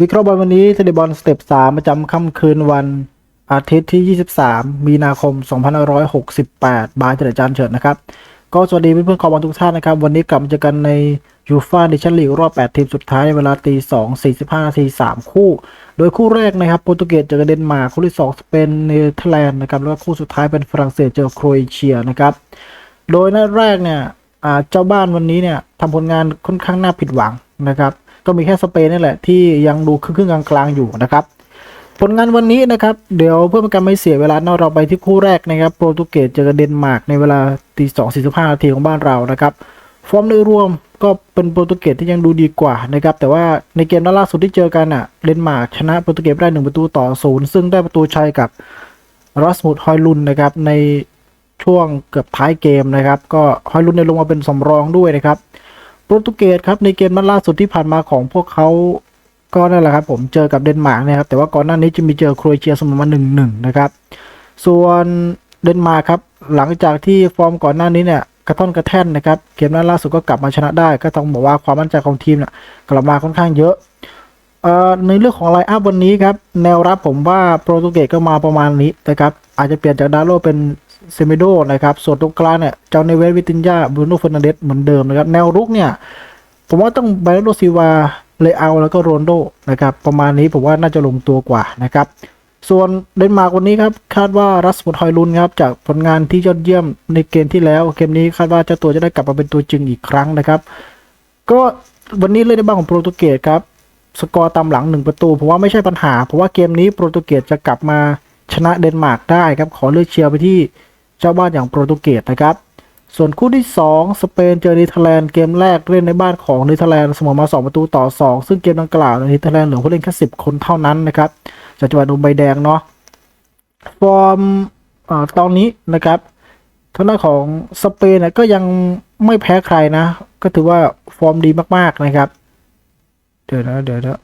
วิเคราะห์บอลวันนี้เทเลบอลสเต็ป3ประจำค่ำคืนวันอาทิตย์ที่ 23 มีนาคม 2568 บายเจริญจันทร์เฉิดนะครับ ก็สวัสดีเพื่อนๆคอบอลทุกท่านนะครับ วันนี้กลับมาเจอกันในยูฟ่าดิชั่นลีกรอบ 8 ทีมสุดท้ายในเวลาตี 2 45 นาที 3 คู่ โดยคู่แรกนะครับโปรตุเกสเจอกับเดนมาร์กคู่ที่ 2 สเปนเนเธอร์แลนด์นะครับแล้วก็คู่สุดท้ายเป็นฝรั่งเศสเจอโครเอเชียนะครับ โดยนัดแรกเนี่ยเจ้าบ้านวันนี้เนี่ยทำผลงานค่อนข้างน่าผิดหวังนะครับ ก็มีแค่สเปนนี่แหละที่ยังดูครึ่งกลางๆอยู่นะครับผลงานวันนี้นะครับเดี๋ยวเพื่อเป็นการไม่เสียเวลาเนาะเราไปที่คู่แรกนะครับโปรตุเกสเจอกับเดนมาร์กในเวลาตีสองสี่สิบห้านาทีของบ้านเรานะครับฟอร์มโดยรวมก็เป็นโปรตุเกสที่ยังดูดีกว่านะครับแต่ว่าในเกมนัดล่าสุดที่เจอกันอะเดนมาร์กชนะโปรตุเกสได้หนึ่งประตูต่อศูนย์ซึ่งได้ประตูชัยกับรัสมุดฮอยลุนนะครับในช่วงเกือบท้ายเกมนะครับ ก็ฮอยลุนเนี่ยลงมาเป็นสำรองด้วยนะครับ โปรตุเกสครับในเกมนัดล่าสุดที่ผ่านมาของพวกเขาก็นั่นแหละครับผมเจอกับเดนมาร์กนะครับแต่ว่าก่อนหน้านี้จะมีเจอโครเอเชียเสมอมาหนึ่งหนึ่งนะครับ ส่วนเดนมาร์กครับหลังจากที่ฟอร์มก่อนหน้านี้เนี่ยกระท่อนกระแท่นนะครับเกมนัดล่าสุดก็กลับมาชนะได้ ก็ต้องบอกว่าความมั่นใจของทีมเนี่ยกลับมาค่อนข้างเยอะในเรื่องของไลน์อัพวันนี้ครับแนวรับผมว่าโปรตุเกสก็มาประมาณนี้นะครับอาจจะเปลี่ยนจากดาโลเป็น เซเมโดนะครับส่วนตรงกลางเนี่ยเจ้าเนเวสวิตินยาบรูโน่เฟร์นันเดสเหมือนเดิมนะครับแนวรุกเนี่ยผมว่าต้องไบรโนซิวาเลอาแล้วก็โรนโดนะครับประมาณนี้ผมว่าน่าจะลงตัวกว่านะครับส่วนเดนมาร์กวันนี้ครับคาดว่ารัสมุดฮอยลุนครับจากผลงานที่ยอดเยี่ยมในเกมที่แล้วเกมนี้คาดว่าเจ้าตัวจะได้กลับมาเป็นตัวจริงอีกครั้งนะครับ ก็วันนี้เล่นในบ้านของโปรตุเกสครับสกอร์ตามหลังหนึ่งประตูผมว่าไม่ใช่ปัญหาเพราะว่าเกมนี้โปรตุเกสจะกลับมาชนะเดนมาร์กได้ครับขอเลือกเชียร์ไปที่ เจ้าบ้านอย่างโปรตุเกสนะครับ ส่วนคู่ที่ 2 สเปนเจอเนเธอร์แลนด์เกมแรกเล่นในบ้านของเนเธอร์แลนด์เสมอมา 2 ประตูต่อ 2 ซึ่งเกมดังกล่าวเนเธอร์แลนด์เหลือผู้เล่นแค่10 คนเท่านั้นนะครับจากจังหวัดดูใบแดงเนาะฟอร์มตอนนี้นะครับทางด้านของสเปนก็ยังไม่แพ้ใครนะ ก็ถือว่าฟอร์มดีมากๆนะครับ เดี๋ยวนะเดี๋ยวนะ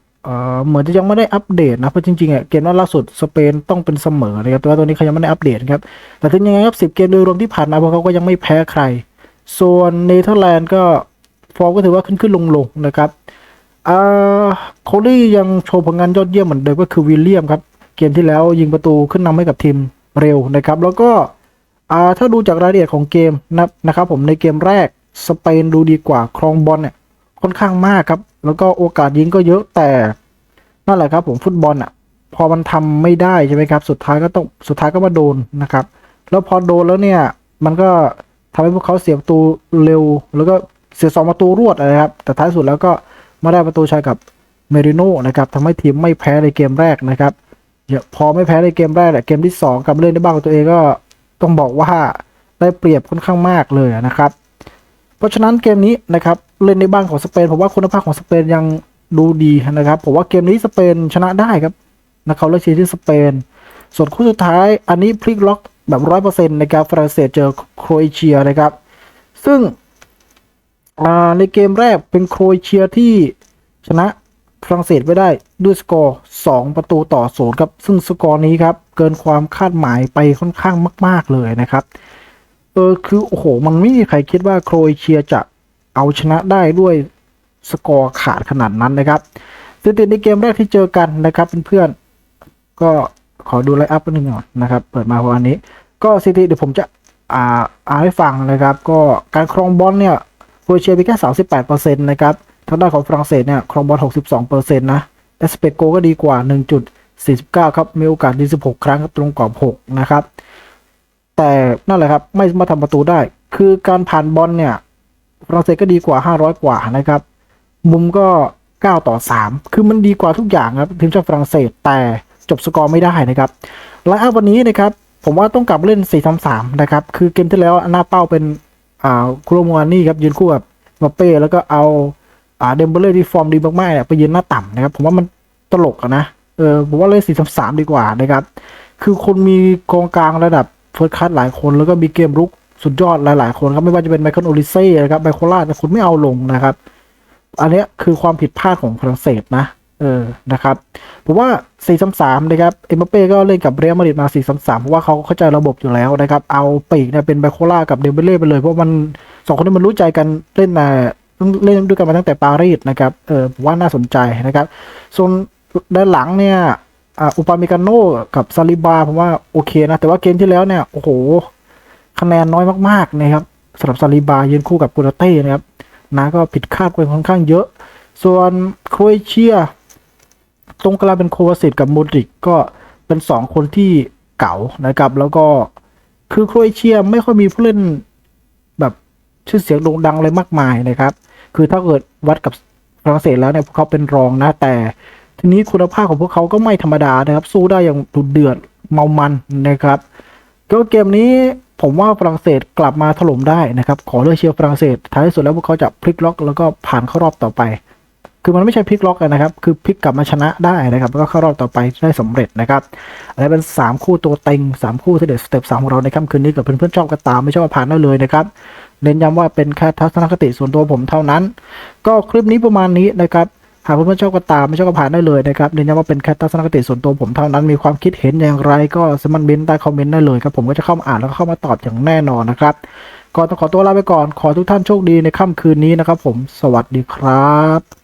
เหมือนจะยังไม่ได้อัปเดตนะ เพราะจริงๆอะเกมนัดล่าสุดสเปนต้องเป็นเสมอนะครับ แต่ว่าตัวนี้เขายังไม่ได้อัปเดตครับ แต่ถึงยังไงครับสิบเกมโดยรวมที่ผ่านมาพวกเขาก็ยังไม่แพ้ใคร ส่วนเนเธอร์แลนด์ก็ฟอร์มก็ถือว่าขึ้นขึ้นลงลงนะครับอ่าโคลี่ยังโชว์ผลงานยอดเยี่ยมเหมือนเดิมก็คือวิลเลียมครับ เกมที่แล้วยิงประตูขึ้นนำให้กับทีมเร็วนะครับ แล้วก็อ่าถ้าดูจากรายละเอียดของเกมนะนะครับผมในเกมแรกสเปนดูดีกว่าครองบอลเนี่ยค่อนข้างมากครับ แล้วก็โอกาสยิงก็เยอะแต่นั่นแหละครับ ผมฟุตบอลอะ พอมันทำไม่ได้ใช่ไหมครับ สุดท้ายก็ต้องสุดท้ายก็มาโดนนะครับ แล้วพอโดนแล้วเนี่ย มันก็ทำให้พวกเขาเสียประตูเร็ว แล้วก็เสียสองประตูรวดนะครับ แต่ท้ายสุดแล้วก็มาได้ประตูชัยกับเมริโน่นะครับทำให้ทีมไม่แพ้ในเกมแรกนะครับพอไม่แพ้ในเกมแรกเนี่เกมที่สองกลับเล่นในบ้านของตัวเองก็ต้องบอกว่าได้เปรียบค่อนข้างมากเลยนะครับ เพราะฉะนั้นเกมนี้นะครับ เล่นในบ้านของสเปนผมว่าคุณภาพของสเปนยังดูดีนะครับผมว่าเกมนี้สเปนชนะได้ครับนะครับเลือกชีที่สเปน ส่วนคู่สุดท้ายอันนี้พลิกล็อกแบบร้อยเปอร์เซ็นต์ในะครับฝรั่งเศสเจอโครเอเชียนะครับ ซึ่งในเกมแรกเป็นโครเอเชียที่ชนะฝรั่งเศสไปได้ด้วยสกอร์ 2 ประตูต่อศูนย์ครับ ซึ่งสกอร์นี้ครับ เกินความคาดหมายไปค่อนข้างมาก ๆ เลยนะครับ เออคือ โอ้โห มันไม่มีใครคิดว่าโครเอเชียจะ เอาชนะได้ด้วยสกอร์ขาดขนาดนั้นนะครับสถิติในเกมแรกที่เจอกันนะครับเพื่อนๆก็ขอดูไลน์อัพนิดนึงก่อนนะครับ เปิดมาวันนี้ ก็สถิติเดี๋ยวผมจะอ่าอ่านให้ฟังนะครับ ก็การครองบอลเนี่ยโครเอเชียมีแค่ 38%นะครับทางด้านของฝรั่งเศสเนี่ยครองบอล 62%นะแต่สเปกโกก็ดีกว่า 1.49 ครับ มีโอกาสดี16 ครั้งครับตรงกรอบ 6 นะครับ แต่นั่นแหละครับ ไม่มาทำประตูได้ คือการผ่านบอลเนี่ย ฝรั่งเศสก็ดีกว่า 500 กว่านะครับ มุมก็ 9 ต่อ 3 คือมันดีกว่าทุกอย่างครับทีมชาติฝรั่งเศสแต่จบสกอร์ไม่ได้นะครับไลน์อัพวันนี้นะครับ ผมว่าต้องกลับเล่น 4-3-3 นะครับ คือเกมที่แล้วหน้าเป้าเป็นอ่าคุโรมวานี่ครับยืนคู่กับมบัปเป้แล้วก็เอาอ่าเดมเบเล่ที่ฟอร์มดีมากๆเนี่ยไปยืนหน้าต่ำนะครับ ผมว่ามันตลกอะนะเออผมว่าเล่น 4-3-3 ดีกว่านะครับ คือคนมีกองกลางระดับเฟิร์สคัสหลายคนแล้วก็มีเกมรุก สุดยอดหลาย ๆ คนครับไม่ว่าจะเป็นไมเคิลโอลิเซ่นะครับไมโคล่าแต่คุณไม่เอาลงนะครับ อันนี้คือความผิดพลาดของฝรั่งเศสนะ เออนะครับผมว่า 4-3-3 นะครับ เอ็มบัปเป้ก็เล่นกับเรอัลมาดริดมา 4-3-3 เพราะว่าเขาเข้าใจระบบอยู่แล้วนะครับ เอาปีกเนี่ยเป็นไบโคล่ากับเดมเบเล่ไปเลย เพราะมันสองคนนี้มันรู้ใจกันเล่นมาเล่นด้วยกันมาตั้งแต่ปารีสนะครับ เออผมว่าน่าสนใจนะครับ ส่วนด้านหลังเนี่ยอุปาเมกาโนกับซาลิบาผมว่าโอเคนะ แต่ว่าเกมที่แล้วเนี่ย โอ้โห คะแนนน้อยมากๆนะครับสำหรับซาลิบายืนคู่กับกูราเต้นะครับนะก็ผิดคาดไปค่อนข้างเยอะ ส่วนโครเอเชีย ตรงกลางเป็นโควาสิตกับโมดริกก็เป็นสองคนที่เก่านะครับ แล้วก็คือโครเอเชียไม่ค่อยมีผู้เล่นแบบชื่อเสียงโด่งดังอะไรมากมายนะครับ คือถ้าเกิดวัดกับฝรั่งเศสแล้วเนี่ยพวกเขาเป็นรองนะแต่ทีนี้คุณภาพของพวกเขาก็ไม่ธรรมดานะครับ สู้ได้อย่างดุเดือดเมามันนะครับก็เกมนี้ ผมว่าฝรั่งเศสกลับมาถล่มได้นะครับขอเลือกเชียร์ฝรั่งเศสท้ายที่สุดแล้วพวกเขาจะพลิกล็อก แล้วก็ผ่านเข้ารอบต่อไป คือมันไม่ใช่พลิกล็อกนะครับ คือพลิกกลับมาชนะได้นะครับ แล้วก็เข้ารอบต่อไปได้สำเร็จนะครับอันนี้เป็น 3 คู่ตัวเต็ง 3 คู่ที่เด็ดสเต็ปสามของเราในค่ำคืนนี้กับเพื่อนๆชอบก็ตามไม่ชอบก็ผ่านได้เลยนะครับเน้นย้ำว่าเป็นแค่ทัศนคติส่วนตัวผมเท่านั้น ก็คลิปนี้ประมาณนี้นะครับ หากเพื่อนๆชอบก็ตามไม่ชอบก็ผ่านได้เลยนะครับเน้นย้ำว่าเป็นแค่ทัศนคติส่วนตัวผมเท่านั้นมีความคิดเห็นอย่างไรก็สมัครเมนต์ใต้คอมเมนต์ได้เลยครับผมก็จะเข้ามาอ่านแล้วก็เข้ามาตอบอย่างแน่นอนนะครับก็ต้องขอตัวลาไปก่อนขอทุกท่านโชคดีในค่ำคืนนี้นะครับผมสวัสดีครับ